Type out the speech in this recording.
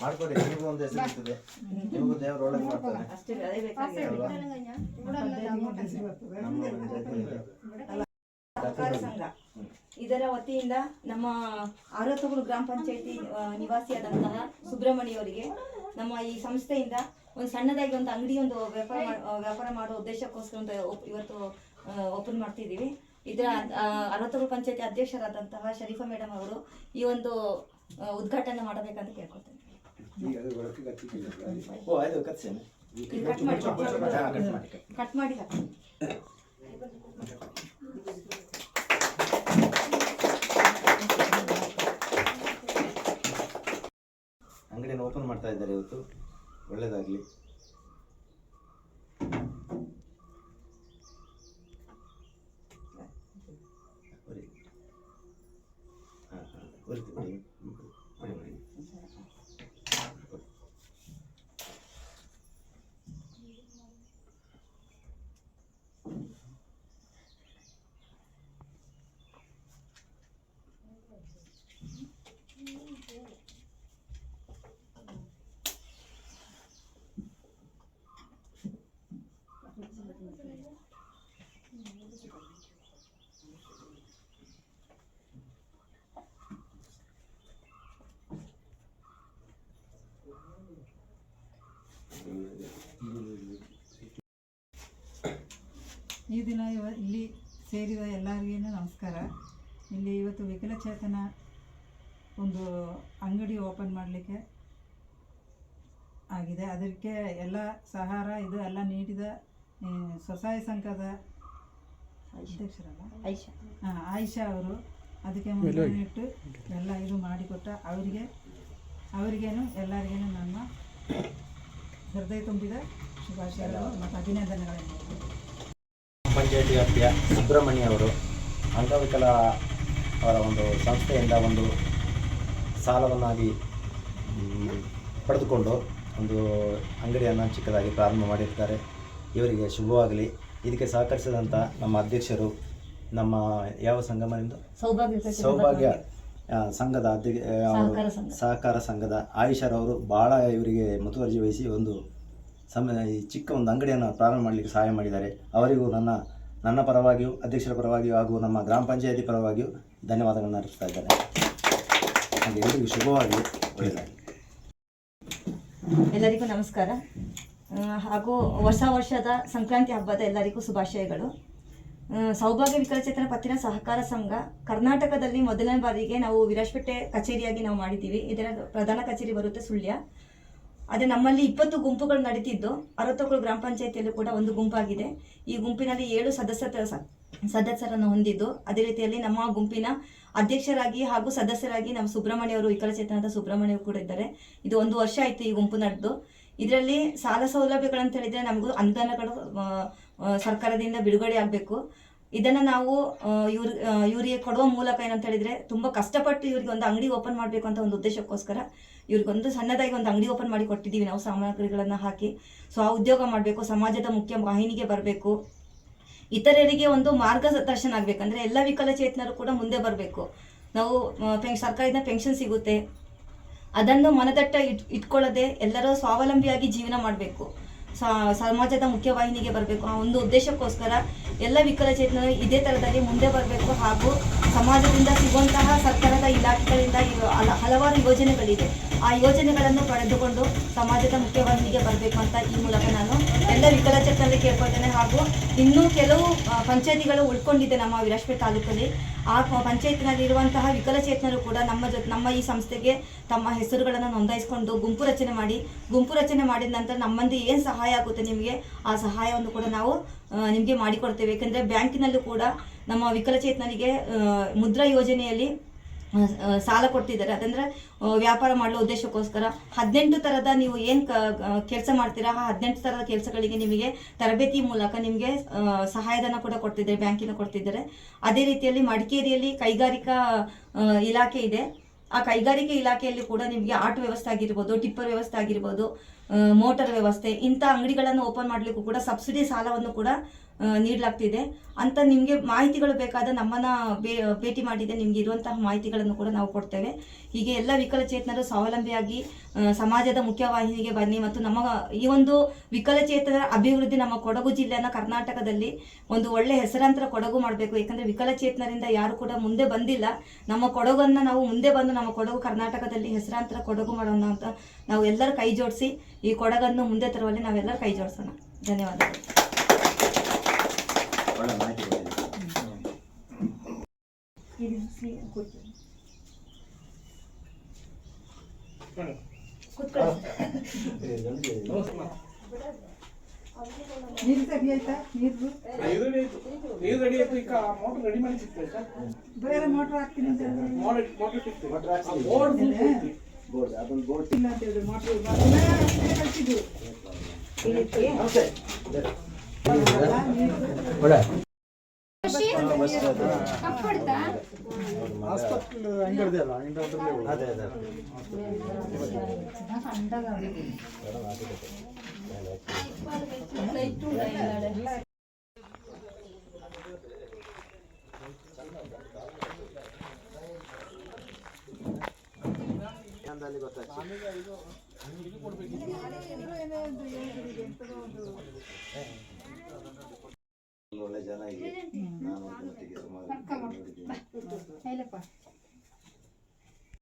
ಮಾಡ್ಕೊಡಿ, ನಿಮಗೂ ಒಂದು ಹೆಸರು ಇರ್ತದೆ. ನಿಮಗೂ ದೇವರು ಸಹಕಾರ ಸಂಘ ಇದರ ವತಿಯಿಂದ ನಮ್ಮ ಆರತ್ತಗಳು ಗ್ರಾಮ ಪಂಚಾಯತಿ ನಿವಾಸಿಯಾದಂತಹ ಸುಬ್ರಹ್ಮಣ್ಯವರಿಗೆ ನಮ್ಮ ಈ ಸಂಸ್ಥೆಯಿಂದ ಒಂದು ಸಣ್ಣದಾಗಿ ಒಂದು ಅಂಗಡಿ ಒಂದು ವ್ಯಾಪಾರ ವ್ಯಾಪಾರ ಮಾಡೋ ಉದ್ದೇಶಕ್ಕೋಸ್ಕರ ಒಂದು ಇವತ್ತು ಓಪನ್ ಮಾಡ್ತಿದ್ದೀವಿ. ಇದರ ಅರವತ್ತೂರು ಪಂಚಾಯತಿ ಅಧ್ಯಕ್ಷರಾದಂತಹ ಶರೀಫಾ ಮೇಡಮ್ ಅವರು ಈ ಒಂದು ಉದ್ಘಾಟನೆ ಮಾಡಬೇಕಂತ ಕತ್ಸೇನೆ. ಕಟ್ ಮಾಡಿ ಅಂಗಡಿಯನ್ನು ಓಪನ್ ಮಾಡ್ತಾ ಇದ್ದಾರೆ ಇವತ್ತು. ಒಳ್ಳೇದಾಗಲಿ ಹಾಂ ಹಾಂ ಉರಿತು ಬಿಡಿ ಮಾಡಿ ಮಾಡಿ ಈ ದಿನ ಇವ ಇಲ್ಲಿ ಸೇರಿದ ಎಲ್ಲರಿಗೂ ನಮಸ್ಕಾರ. ಇಲ್ಲಿ ಇವತ್ತು ವಿಕಲಚೇತನ ಒಂದು ಅಂಗಡಿ ಓಪನ್ ಮಾಡಲಿಕ್ಕೆ ಆಗಿದೆ. ಅದಕ್ಕೆ ಎಲ್ಲ ಸಹಾರ ಇದು ಎಲ್ಲ ನೀಡಿದ ಸ್ವಸಹಾಯ ಸಂಘದ ಅಧ್ಯಕ್ಷರಲ್ಲ? ಐಶಾ. ಹಾಂ ಆಯಿಷಾ ಅವರು ಅದಕ್ಕೆ ಮುಂದೆ ಇಟ್ಟು ಎಲ್ಲ ಇದು ಮಾಡಿಕೊಟ್ಟ ಅವರಿಗೆ ಅವರಿಗೇನು ಎಲ್ಲರಿಗೇನು ನನ್ನ ಹೃದಯ ತುಂಬಿದ ಶುಭಾಶಯಗಳು ಮತ್ತು ಅಭಿನಂದನೆಗಳನ್ನು. ಪಂಚಾಯತಿ ವ್ಯಾಪ್ತಿಯ ಸುಬ್ರಹ್ಮಣ್ಯ ಅವರು ಅಂಗವಿಕಲ ಅವರ ಒಂದು ಸಂಸ್ಥೆಯಿಂದ ಒಂದು ಸಾಲವನ್ನಾಗಿ ಪಡೆದುಕೊಂಡು ಒಂದು ಅಂಗಡಿಯನ್ನು ಚಿಕ್ಕದಾಗಿ ಪ್ರಾರಂಭ ಮಾಡಿರ್ತಾರೆ. ಇವರಿಗೆ ಶುಭವಾಗಲಿ. ಇದಕ್ಕೆ ಸಹಕರಿಸಿದಂಥ ನಮ್ಮ ಅಧ್ಯಕ್ಷರು ನಮ್ಮ ಯಾವ ಸಂಗಮದಿಂದ ಸೌಭಾಗ್ಯ ಸೌಭಾಗ್ಯ ಸಂಘದ ಅಧ್ಯಕ್ಷ. ಸಹಕಾರ ಸಂಘದ ಆಯುಷರವರು ಭಾಳ ಇವರಿಗೆ ಮುತುವರ್ಜಿ ವಹಿಸಿ ಒಂದು ಸಮ ಈ ಚಿಕ್ಕ ಒಂದು ಅಂಗಡಿಯನ್ನು ಪ್ರಾರಂಭ ಮಾಡಲಿಕ್ಕೆ ಸಹಾಯ ಮಾಡಿದ್ದಾರೆ. ಅವರಿಗೂ ನನ್ನ ನನ್ನ ಪರವಾಗಿಯೂ, ಅಧ್ಯಕ್ಷರ ಪರವಾಗಿಯೂ ಹಾಗೂ ನಮ್ಮ ಗ್ರಾಮ ಪಂಚಾಯತಿ ಪರವಾಗಿಯೂ ಧನ್ಯವಾದಗಳನ್ನು ಅರ್ಪಿಸ್ತಾ ಇದ್ದಾರೆ ಹಾಗೆ ಎಲ್ಲರಿಗೂ ಶುಭವಾಗಿ ಒಳ್ಳೆಯದಾಗಿ ಎಲ್ಲರಿಗೂ ನಮಸ್ಕಾರ. ಹಾಗೂ ಹೊಸ ವರ್ಷದ ಸಂಕ್ರಾಂತಿ ಹಬ್ಬದ ಎಲ್ಲರಿಗೂ ಶುಭಾಶಯಗಳು. ಸೌಭಾಗ್ಯ ವಿಕಲಚೇತನ ಪತ್ತಿನ ಸಹಕಾರ ಸಂಘ ಕರ್ನಾಟಕದಲ್ಲಿ ಮೊದಲನೇ ಬಾರಿಗೆ ನಾವು ವಿರಾಜಪೇಟೆ ಕಚೇರಿಯಾಗಿ ನಾವು ಮಾಡಿದ್ದೀವಿ. ಇದರ ಪ್ರಧಾನ ಕಚೇರಿ ಬರುತ್ತೆ ಸುಳ್ಯ. ಅದೇ ನಮ್ಮಲ್ಲಿ ಇಪ್ಪತ್ತು ಗುಂಪುಗಳು ನಡೀತಿದ್ದು ಅರವತ್ತೊಕ್ಕಳು ಗ್ರಾಮ ಪಂಚಾಯತಿಯಲ್ಲೂ ಕೂಡ ಒಂದು ಗುಂಪಾಗಿದೆ. ಈ ಗುಂಪಿನಲ್ಲಿ ಏಳು ಸದಸ್ಯರ ಸದಸ್ಯರನ್ನು ಹೊಂದಿದ್ದು. ಅದೇ ರೀತಿಯಲ್ಲಿ ನಮ್ಮ ಗುಂಪಿನ ಅಧ್ಯಕ್ಷರಾಗಿ ಹಾಗೂ ಸದಸ್ಯರಾಗಿ ನಮ್ಮ ಸುಬ್ರಹ್ಮಣ್ಯ ಅವರು ವಿಕಲಚೇತನದ ಸುಬ್ರಹ್ಮಣ್ಯ ಕೂಡ ಇದ್ದಾರೆ. ಇದು ಒಂದು ವರ್ಷ ಆಯಿತು ಈ ಗುಂಪು ನಡೆದು. ಇದರಲ್ಲಿ ಸಾಲ ಸೌಲಭ್ಯಗಳಂತ ಹೇಳಿದ್ರೆ ನಮಗೂ ಅನುದಾನಗಳು ಸರ್ಕಾರದಿಂದ ಬಿಡುಗಡೆ ಆಗಬೇಕು. ಇದನ್ನು ನಾವು ಇವ್ರ ಇವರಿಗೆ ಕೊಡುವ ಮೂಲಕ ಏನಂತ ಹೇಳಿದ್ರೆ ತುಂಬ ಕಷ್ಟಪಟ್ಟು ಇವರಿಗೆ ಒಂದು ಅಂಗಡಿ ಓಪನ್ ಮಾಡಬೇಕು ಅಂತ ಒಂದು ಉದ್ದೇಶಕ್ಕೋಸ್ಕರ ಇವ್ರಿಗೊಂದು ಸಣ್ಣದಾಗಿ ಒಂದು ಅಂಗಡಿ ಓಪನ್ ಮಾಡಿ ಕೊಟ್ಟಿದ್ದೀವಿ ನಾವು ಸಾಮಗ್ರಿಗಳನ್ನು ಹಾಕಿ. ಸೊ ಆ ಉದ್ಯೋಗ ಮಾಡಬೇಕು, ಸಮಾಜದ ಮುಖ್ಯ ವಾಹಿನಿಗೆ ಬರಬೇಕು. ಇತರರಿಗೆ ಒಂದು ಮಾರ್ಗದರ್ಶನ ಆಗಬೇಕಂದ್ರೆ ಎಲ್ಲ ವಿಕಲಚೇತನರು ಕೂಡ ಮುಂದೆ ಬರಬೇಕು. ನಾವು ಪೆನ್ ಸರ್ಕಾರದಿಂದ ಪೆನ್ಷನ್ ಸಿಗುತ್ತೆ. ಅದನ್ನು ಮನದಟ್ಟ ಇಟ್, ಇಟ್ಕೊಳ್ಳದೆ ಎಲ್ಲರೂ ಸ್ವಾವಲಂಬಿಯಾಗಿ ಜೀವನ ಮಾಡಬೇಕು. ಸಮಾಜದ ಮುಖ್ಯವಾಹಿನಿಗೆ ಬರಬೇಕು. ಆ ಒಂದು ಉದ್ದೇಶಕ್ಕೋಸ್ಕರ ಎಲ್ಲ ವಿಕಲಚೇತನರು ಇದೇ ಥರದಲ್ಲಿ ಮುಂದೆ ಬರಬೇಕು ಹಾಗೂ ಸಮಾಜದಿಂದ ಸಿಗುವಂತಹ ಸರ್ಕಾರದ ಇಲಾಖೆಗಳಿಂದ ಹಲವಾರು ಯೋಜನೆಗಳಿದೆ ಆ ಯೋಜನೆಗಳನ್ನು ಪಡೆದುಕೊಂಡು ಸಮಾಜದ ಮುಖ್ಯವಾಹಿನಿಗೆ ಬರಬೇಕು ಅಂತ ಈ ಮೂಲಕ ನಾನು ಎಲ್ಲ ವಿಕಲಚೇತನರಿಗೆ ಕೇಳ್ಕೊಳ್ತೇನೆ ಹಾಗೂ ಇನ್ನೂ ಕೆಲವು ಪಂಚಾಯತಿಗಳು ಉಳ್ಕೊಂಡಿದೆ ನಮ್ಮ ವಿರಾಜಪೇಟೆ ತಾಲೂಕಲ್ಲಿ. ಆ ಪ- ಪಂಚಾಯತ್ನಲ್ಲಿ ಇರುವಂತಹ ವಿಕಲಚೇತನರು ಕೂಡ ನಮ್ಮ ಜೊತೆ, ನಮ್ಮ ಈ ಸಂಸ್ಥೆಗೆ ತಮ್ಮ ಹೆಸರುಗಳನ್ನು ನೋಂದಾಯಿಸಿಕೊಂಡು ಗುಂಪು ರಚನೆ ಮಾಡಿ, ಗುಂಪು ರಚನೆ ಮಾಡಿದ ನಂತರ ನಮ್ಮಂದು ಏನು ಸಹಾಯ ಆಗುತ್ತೆ ನಿಮಗೆ, ಆ ಸಹಾಯವನ್ನು ಕೂಡ ನಾವು ನಿಮಗೆ ಮಾಡಿಕೊಡ್ತೇವೆ. ಏಕೆಂದರೆ ಬ್ಯಾಂಕಿನಲ್ಲೂ ಕೂಡ ನಮ್ಮ ವಿಕಲಚೇತನರಿಗೆ ಮುದ್ರಾ ಯೋಜನೆಯಲ್ಲಿ ಸಾಲ ಕೊಡ್ತಿದ್ದಾರೆ. ಅದಂದ್ರೆ ವ್ಯಾಪಾರ ಮಾಡಲು ಉದ್ದೇಶಕ್ಕೋಸ್ಕರ ಹದಿನೆಂಟು ಥರದ ನೀವು ಏನು ಕೆಲಸ ಮಾಡ್ತೀರಾ, ಆ ಹದಿನೆಂಟು ಥರದ ಕೆಲಸಗಳಿಗೆ ನಿಮಗೆ ತರಬೇತಿ ಮೂಲಕ ನಿಮಗೆ ಸಹಾಯಧನ ಕೂಡ ಕೊಡ್ತಿದ್ದಾರೆ, ಬ್ಯಾಂಕಿನ ಕೊಡ್ತಿದ್ದಾರೆ. ಅದೇ ರೀತಿಯಲ್ಲಿ ಮಡಿಕೇರಿಯಲ್ಲಿ ಕೈಗಾರಿಕಾ ಇಲಾಖೆ ಇದೆ. ಆ ಕೈಗಾರಿಕೆ ಇಲಾಖೆಯಲ್ಲಿ ಕೂಡ ನಿಮಗೆ ಆಟೋ ವ್ಯವಸ್ಥೆ ಆಗಿರ್ಬೋದು, ಟಿಪ್ಪರ್ ವ್ಯವಸ್ಥೆ ಆಗಿರ್ಬೋದು ಮೋಟಾರ್ ವ್ಯವಸ್ಥೆ, ಇಂಥ ಅಂಗಡಿಗಳನ್ನು ಓಪನ್ ಮಾಡಲಿಕ್ಕೂ ಕೂಡ ಸಬ್ಸಿಡಿ ಸಾಲವನ್ನು ಕೂಡ ನೀಡಲಾಗ್ತಿದೆ. ಅಂತ ನಿಮಗೆ ಮಾಹಿತಿಗಳು ಬೇಕಾದ ನಮ್ಮನ್ನ ಭೇಟಿ ಮಾಡಿದೆ ನಿಮ್ಗೆ ಇರುವಂತಹ ಮಾಹಿತಿಗಳನ್ನು ಕೂಡ ನಾವು ಕೊಡ್ತೇವೆ. ಹೀಗೆ ಎಲ್ಲ ವಿಕಲಚೇತನರು ಸ್ವಾವಲಂಬಿಯಾಗಿ ಸಮಾಜದ ಮುಖ್ಯವಾಹಿನಿಗೆ ಬನ್ನಿ ಮತ್ತು ನಮ್ಮ ಈ ಒಂದು ವಿಕಲಚೇತನ ಅಭಿವೃದ್ಧಿ ನಮ್ಮ ಕೊಡಗು ಜಿಲ್ಲೆನ ಕರ್ನಾಟಕದಲ್ಲಿ ಒಂದು ಒಳ್ಳೆ ಹೆಸರಾಂತರ ಕೊಡಗು ಮಾಡಬೇಕು. ಯಾಕಂದ್ರೆ ವಿಕಲಚೇತನರಿಂದ ಯಾರು ಕೂಡ ಮುಂದೆ ಬಂದಿಲ್ಲ. ನಮ್ಮ ಕೊಡಗನ್ನ ನಾವು ಮುಂದೆ ಬಂದು ನಮ್ಮ ಕೊಡಗು ಕರ್ನಾಟಕದಲ್ಲಿ ಹೆಸರಾಂತರ ಕೊಡಗು ಮಾಡೋಣ ಅಂತ ನಾವು ಎಲ್ಲರೂ ಕೈ ಜೋಡಿಸಿ ಈ ಕೊಡಗನ್ನು ಮುಂದೆ ತರುವಲ್ಲಿ ನಾವೆಲ್ಲರೂ ಕೈ ಜೋಡಿಸೋಣ. ಧನ್ಯವಾದಗಳು. ಒಳ್ಳೆ ಮಾಹಿತಿ ಕೊಟ್ಟಿದ್ದೀರಿ. ನೀರು ಸರಿ ಆಯ್ತಾ ನೀರು ನೀರು ರೆಡಿ ಆಯ್ತು ನೀರು ಈಗ ಮೋಟರ್ ರೆಡಿ ಮಾಡಿ ಸಿಗ್ತಾ ಬೇರೆ ಮೋಟರ್ ಹಾಕ್ತೀನಿ ಅಂತ ಹೇಳಿದ್ರೆ ಮೋಟರ್ ಮೋಟರ್ ಸಿಗ್ತದೆ ಮೋಟ್ರ್ ಹಾಕ್ಸಿ. ಬೋರ್ಡ್ ಬೋರ್ಡ್ ಅದೊಂದು ಬೋರ್ಡ್ ಇಲ್ಲ ಅಂತ ಹೇಳಿದ್ರೆ ಮೋಟ್ರ್ ಕಳಿಸಿದ್ದು ಅದೇ ಅದೇ ಅಲ್ಲಿ ಗೊತ್ತಾಯ್ತು ಒಳ್ಳೆ ಜನ ಇದೆ ನಾನು ಒಬ್ಬ ಮಟ್ಟಿಗೆ ಸುಮಾರು ನೋಡಿದ್ದೀನಿ.